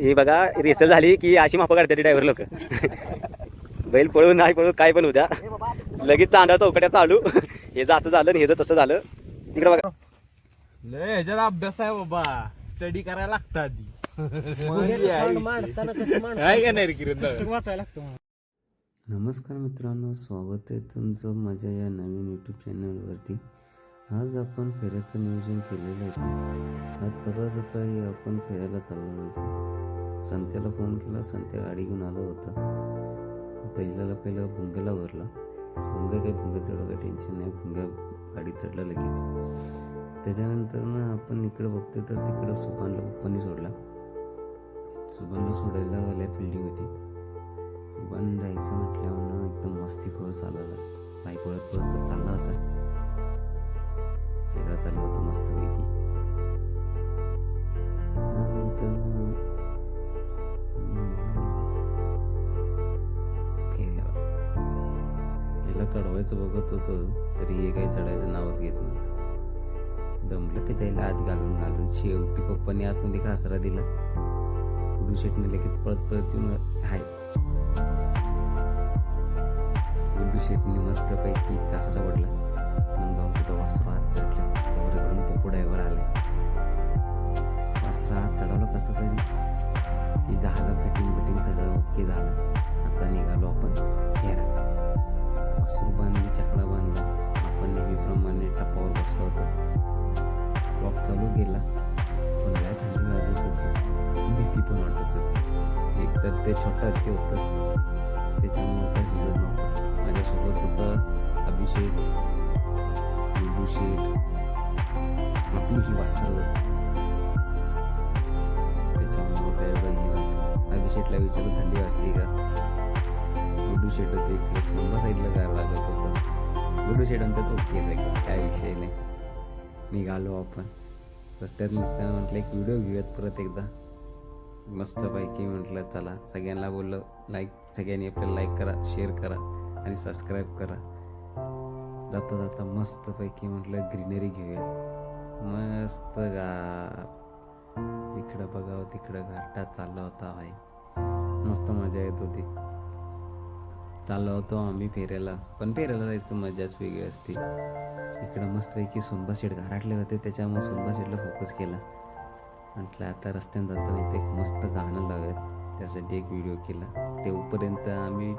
ही बघा रेसल झाली की अशी मापं काढतात ड्रायव्हर लोक. बैल पळून नाही पळून काय पण होत्या लगेच चांदा चौकट्या चालू. हे जर असं झालं हे जर तसं झालं. तिकडे बघा. लय ह्याच्यात अभ्यास आहे बाबा. स्टडी करायला लागतं आधी. आहे का नाही रे किरण नमस्कार मित्रांनो स्वागत आहे तुमचं माझ्या या नवीन यूट्यूब चॅनलवरती आज आपण फेऱ्याचं नियोजन केलेलं आहे. आज सकाळ सकाळी आपण फिरायला चाललो होतो. संत्याला फोन केला संत्या गाडी घेऊन आला होता. पहिल्याला पहिला भुंग्याला भरला. भुंग्या काही भुंग्या चढलं काही टेन्शन नाही भुंग्या गाडी चढला लगेच. त्याच्यानंतर ना आपण इकडं बघतोय तर तिकडं सुभानला पप्पांनी सोडला. सुभानला सोडायला वाल्या फिल्डिंग होती सुभान जायचं म्हटल्यावर एकदम मस्ती खोर चालला. बाईक पळत पळत चालला होता. सगळं चाललं होतं मस्तपैकी. त्यानंतर त्याला चढवायचं बघत होतं तरी हे काही चढायचं नावच घेत नव्हतं. दमलं ते त्याला आत घालून घालून शेवटी पप्पाने आतमध्ये कासरा दिला. गुडू शेटने लगेच पळत पळत येऊन हाय. गुड्डू शेटने मस्तपैकी कासरा पडला मग जाऊन कुठं वासरा हात चढला. तोवरेकडून पप्पू ड्रायव्हर आले. वासरा हात चढवलं कसं तरी. की झालं फिटिंग बिटिंग सगळं ओके झालं. आता निघालो आपण. फेरा वासरू बांधली चकडा बांधला. आपण नेहमीप्रमाणे टपावर बसलो होतो. वॉक चालू केला. पण लय थंडी वाजत होती. भीती पण वाटत होती. एक तर ते छोटं हत्ती होतं. त्याच्यामुळे काही सुचत नव्हतं. माझ्यासोबत होतं अभिषेक गुड्डू शेठ आपली ही वाचल त्याच्यामुळं काय हे अभिषेकला विचारून थंडी वाजते का? गुड्डू शेट होते. इकडे सांबा साईडला जायला लागत होतं. गुड्डू शेट म्हणतात ओके सगळं काय विषय नाही. निघालो आपण. रस्त्यात निघताना म्हटलं एक व्हिडिओ घेऊयात परत एकदा. मस्तपैकी म्हटलं चला. सगळ्यांना बोललं लाईक सगळ्यांनी आपल्याला लाईक करा शेअर करा आणि सबस्क्राईब करा. जाता जाता मस्तपैकी म्हटलं ग्रीनरी घेऊया मस्त गार इकडं बघावं तिकडं घाटात चालला होता भाई. मस्त मजा येत होती. चाललो होतो आम्ही फिरायला पण फेऱ्याला जायचं मजाच वेगळी असते. इकडं मस्तपैकी सोनबा शेड घराटले होते त्याच्यामुळे सोनबा शेडला फोकस केला. म्हटलं आता रस्त्याने जाताना इथे एक मस्त गाणं लावूयात. त्यासाठी एक व्हिडिओ केला. तेवपर्यंत आम्ही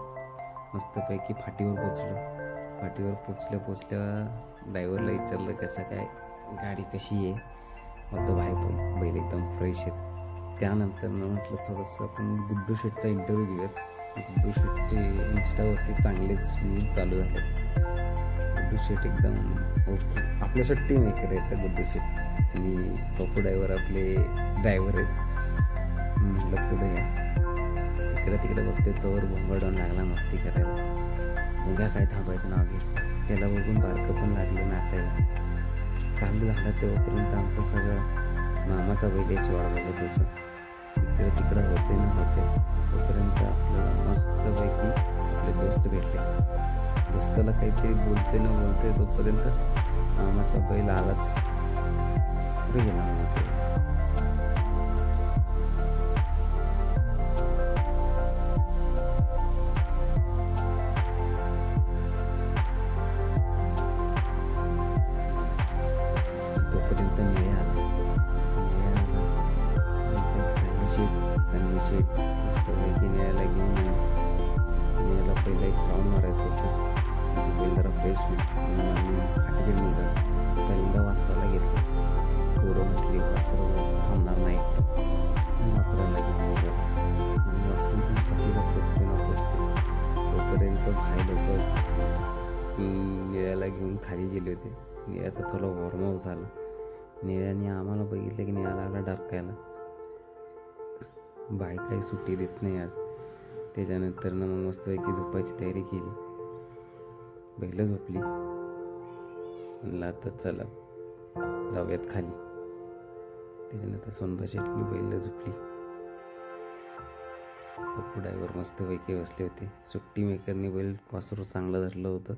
मस्तपैकी फाटीवर पोचलो. फाटीवर पोचल्या पोचल्या ड्रायव्हरला विचारलं कसं काय? गाडी कशी आहे? होतं बाहेर पण बैल एकदम फ्रेश आहेत. त्यानंतर म्हटलं थोडंसं आपण गुड्डू शेटचा इंटरव्ह्यू घेऊयात. गुड्डू शेटचे इन्स्टावरती चांगलेच व्ह्यूज चालू झाले गुड्डू शेट एकदम ओके आपल्यासाठी सुट्टी मेकर आहेत त्या गुड्डू शेट आणि पप्पू ड्रायव्हर आपले ड्रायव्हर आहेत. म्हटलं पुढे या. इकडे तिकडे बघते तोवर भोंगडून लागला मस्ती करायला. उद्या काय थांबायचं नाव घे. त्याला बघून बारकं पण लागलं नाचायला. चालू झालं तेव्हापर्यंत आमचं सगळं मामाचा बैल वाढ बघत होतं. इकडे तिकडं होते ना होते तोपर्यंत आपल्याला मस्तपैकी आपले दोस्त भेटले. दोस्ताला काहीतरी बोलते ना बोलते तोपर्यंत मामाचा बैल आलाच. पुढे गेला मामाचा एक राऊंड मारायचं होतं म्हणजे बैल जरा फ्रेश म्हणून आम्ही फाटीकडे निघत पहिल्यांदा वासराला घेतलं पोरं म्हटली वासर थांबणार नाही वासराला घेऊन निघत आणि वासरून पण फाटीला पोचते ना पोचते तोपर्यंत भाई लोक निळ्याला घेऊन खाली गेले होते निळ्याचा थोडा वॉर्मअप झाला निळ्याने आम्हाला बघितलं की निळ्याला आला डरकायला बाई काही सुट्टी देत नाही आज. त्याच्यानंतर मग मस्तपैकी झोपायची तयारी केली. बैल झोपली. म्हणलं आता चला जाऊयात खाली. त्याच्यानंतर सोनबा शेटणी बैल झोपली. पप्पू मस्त मस्तपैकी बसले होते. सुट्टी मेकरने बैल वासरू चांगलं धरलं होतं.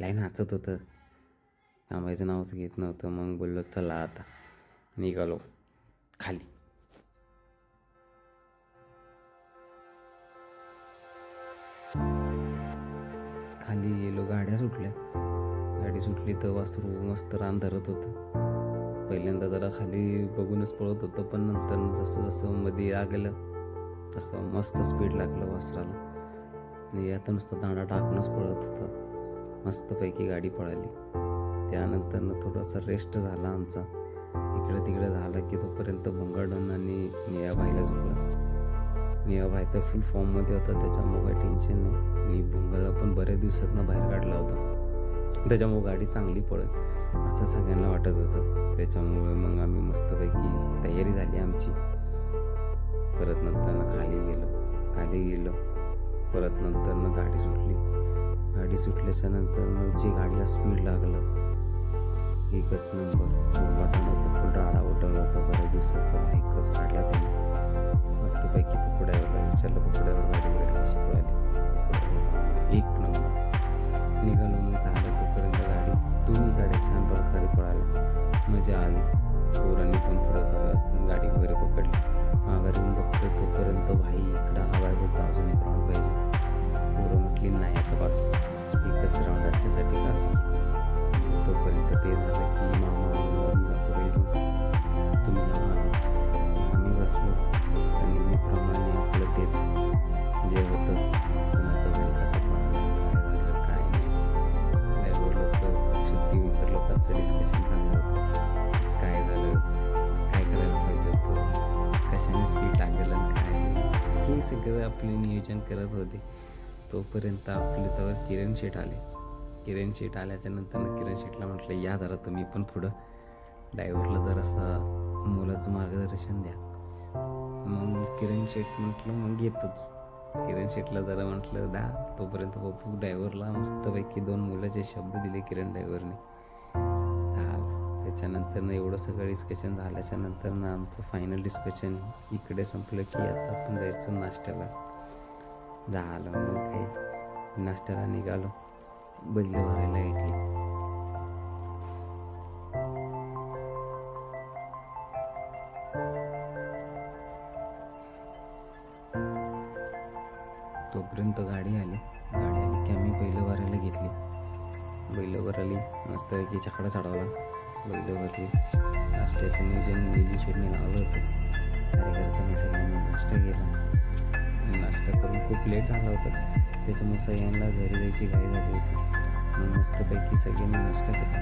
लाईन नाचत होतं. थांबायचं नावच घेत नव्हतं. मग बोललो चला आता. निघालो. खाली. खाली गेलो गाड्या सुटल्या. गाडी सुटली तर वासरू मस्त रान धरत होतं. पहिल्यांदा जरा खाली बघूनच पळत होतं पण नंतर जसं जसं मध्ये आ गेलं तसं मस्त स्पीड लागलं वासराला. आणि आता नुसतं दाणा टाकूनच पळत होतं. मस्तपैकी गाडी पळाली. त्यानंतरनं थोडासा रेस्ट झाला आमचा. इकडे तिकडे झालं की तोपर्यंत भोंगाडून आणि नियाबाईला झोपला. नियाबाई तर फुल फॉर्ममध्ये होता त्याच्यामुळे काही टेन्शन नाही. आणि भुंगाला पण बऱ्याच दिवसातनं बाहेर काढला होता. त्याच्यामुळे गाडी चांगली पडत असं सगळ्यांना वाटत होतं. त्याच्यामुळे मग आम्ही मस्तपैकी तयारी झाली आमची. परत नंतर खाली गेलो. खाली गेलो. परत नंतर गाडी सुटली. गाडी सुटल्याच्या नंतर जे गाडीला स्पीड लागलं एकच नंबर फुल राडा म्हणजे जे होतं कोणाचा वेळ कसा पडला काय झालं काय नाही. ड्रायव्हर लोक सुट्टी लोकांचं डिस्कशन चाललं होतं. काय झालं काय करायला पाहिजे होतं कशाने स्पीड लागेल आणि काय नाही. हे सगळं आपले नियोजन करत होते. तोपर्यंत आपले तर किरण शेट आले. किरण शेट आल्याच्यानंतर किरण शेटला म्हटलं या जरा तुम्ही पण पुढं. ड्रायव्हरला जरासा मुलाचं मार्गदर्शन द्या. मग किरण शेट म्हटलं मग येतोच. किरण शेटला जरा म्हटलं दा तोपर्यंत बघू. ड्रायव्हरला मस्तपैकी दोन मुलाचे शब्द दिले किरण ड्रायव्हरने. झालं त्याच्यानंतर ना एवढं सगळं डिस्कशन झाल्याच्यानंतर ना आमचं फायनल डिस्कशन इकडे संपलं की आता आपण जायचं नाश्त्याला. झालं मग काही नाश्त्याला निघालो. बैल भरायला घेतली. गाडी आली की आम्ही बैल भरायला घेतली. बैल भराली मस्तपैकी चकडा चढवला. बैल भरली नाश्त्याचं नियोजन वेली शेडने लावलं होतं. कार्यकर्त्यांनी सगळ्यांनी नाश्ता केला. नाश्ता करून खूप लेट झाला होता. त्याच्यामुळे सगळ्यांना घरी जायची घाई झाली होती. मग मस्तपैकी सगळ्यांनी नाश्ता केला.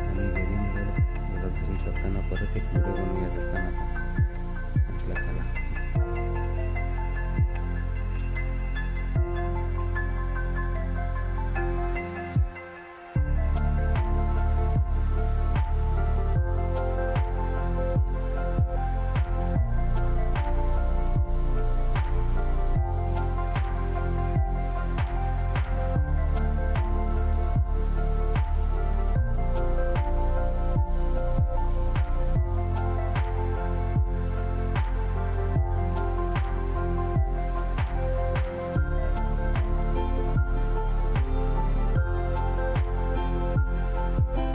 आणि घरी निघालो. मला घरी जाताना परत एक व्हिडिओ बनवूया. जाताना म्हटलं चला.